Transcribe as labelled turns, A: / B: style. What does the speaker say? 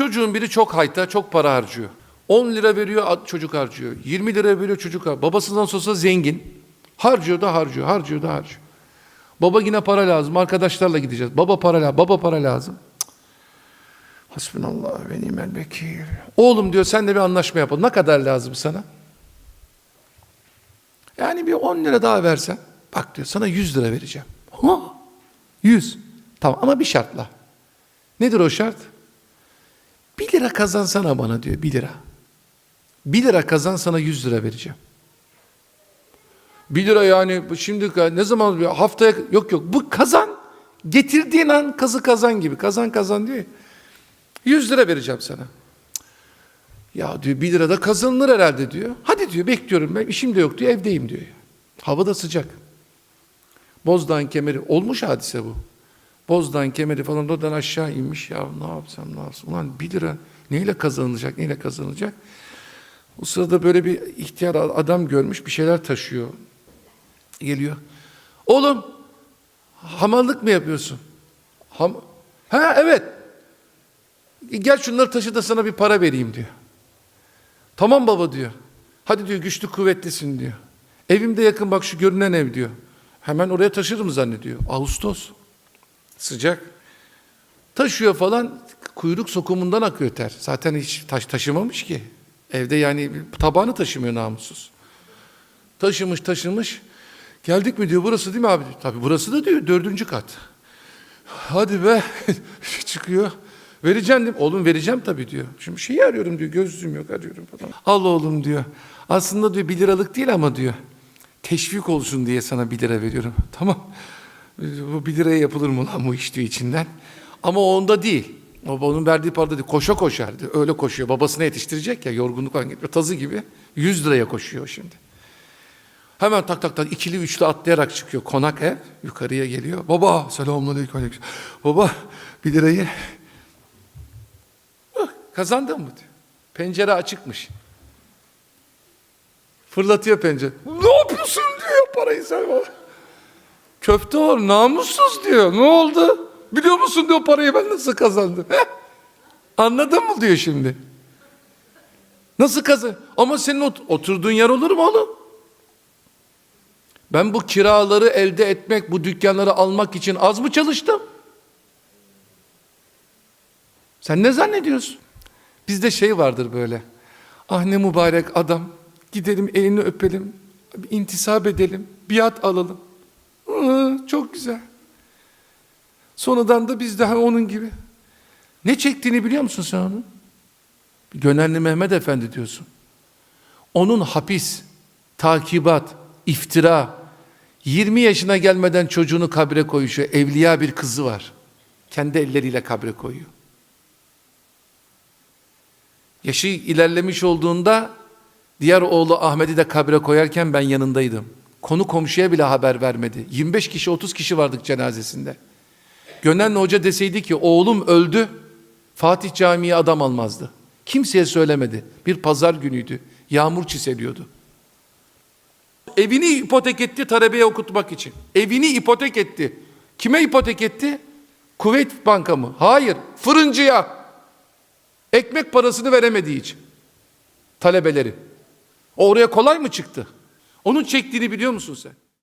A: Çocuğun biri çok hayta, çok para harcıyor. 10 lira veriyor çocuk harcıyor. 20 lira veriyor çocuk harcıyor. Babasından sorsa zengin. Harcıyor da harcıyor, harcıyor da harcıyor. Baba yine para lazım. Arkadaşlarla gideceğiz. Baba para lazım. Baba para lazım. Hasbunallah ve nimel vekil. Oğlum diyor sen de bir anlaşma yapalım. Ne kadar lazım sana? Yani bir 10 lira daha versen. Bak diyor sana 100 lira vereceğim. Ha? 100. Tamam ama bir şartla. Nedir o şart? 1 lira kazansana bana diyor 1 lira. 1 lira kazan sana 100 lira vereceğim. 1 lira yani şimdi ne zaman bir haftaya yok yok bu kazan getirdiğin an kazı kazan gibi kazan kazan diyor. ya. 100 lira vereceğim sana. Ya diyor 1 lira da kazanılır herhalde diyor. Hadi diyor bekliyorum ben işim de yok diyor evdeyim diyor. Hava da sıcak. Bozdağ'ın kemeri olmuş hadise bu. Bozdağ'ın kemeri falan oradan aşağı inmiş ya ne yapsam ne yapsam. Ulan 1 lira neyle kazanılacak neyle kazanılacak. O sırada böyle bir ihtiyar adam görmüş bir şeyler taşıyor. Geliyor. Oğlum hamallık mı yapıyorsun? Ham ha evet. Gel şunları taşı da sana bir para vereyim diyor. Tamam baba diyor. Hadi diyor güçlü kuvvetlisin diyor. Evimde yakın bak şu görünen ev diyor. Hemen oraya taşırım zannediyor. Ağustos. Sıcak. Taşıyor falan kuyruk sokumundan akıyor ter. Zaten hiç taş taşımamış ki. Evde yani tabağını taşımıyor namussuz. Taşımış taşımış. Geldik mi diyor burası değil mi abi? Tabii burası da diyor dördüncü kat. Hadi be çıkıyor. Vereceğim değil? Oğlum vereceğim tabii diyor. Şimdi şeyi arıyorum diyor gözlüğüm yok arıyorum falan. Al oğlum diyor. Aslında diyor bir liralık değil ama diyor. Teşvik olsun diye sana bir lira veriyorum. Tamam. Bu bir liraya yapılır mı lan bu iş içinden. Ama onda değil. O onun verdiği parada değil. Koşa koşar diyor. Öyle koşuyor. Babasını yetiştirecek ya yorgunluktan getiriyor. Tazı gibi. 100 liraya koşuyor şimdi. Hemen tak tak tak ikili üçlü atlayarak çıkıyor. Konak ev yukarıya geliyor. Baba selamünaleyküm. aleyküm. Baba bir lirayı "Hah, kazandın mı diyor. Pencere açıkmış. Fırlatıyor pencere. Ne yapıyorsun diyor parayı sen bana. Köfte var namussuz diyor. Ne oldu? Biliyor musun diyor parayı ben nasıl kazandım. Anladın mı diyor şimdi. Nasıl kazan? Ama senin ot- oturduğun yer olur mu oğlum? Ben bu kiraları elde etmek, bu dükkanları almak için az mı çalıştım? Sen ne zannediyorsun? Bizde şey vardır böyle. Ah ne mübarek adam. Gidelim elini öpelim. intisap edelim. Biat alalım. Çok güzel. Sonradan da biz daha onun gibi. Ne çektiğini biliyor musun sen onun? Gönenli Mehmet Efendi diyorsun. Onun hapis, takibat, iftira, 20 yaşına gelmeden çocuğunu kabre koyuşu, evliya bir kızı var. Kendi elleriyle kabre koyuyor. Yaşı ilerlemiş olduğunda diğer oğlu Ahmet'i de kabre koyarken ben yanındaydım. Konu komşuya bile haber vermedi. 25 kişi 30 kişi vardık cenazesinde. Gönenli Hoca deseydi ki oğlum öldü Fatih Camii'ye adam almazdı. Kimseye söylemedi. Bir pazar günüydü. Yağmur çiseliyordu. Evini ipotek etti talebeye okutmak için. Evini ipotek etti. Kime ipotek etti? Kuveyt Banka mı? Hayır. Fırıncıya. Ekmek parasını veremediği için. Talebeleri. Oraya kolay mı çıktı? Onun çektiğini biliyor musun sen?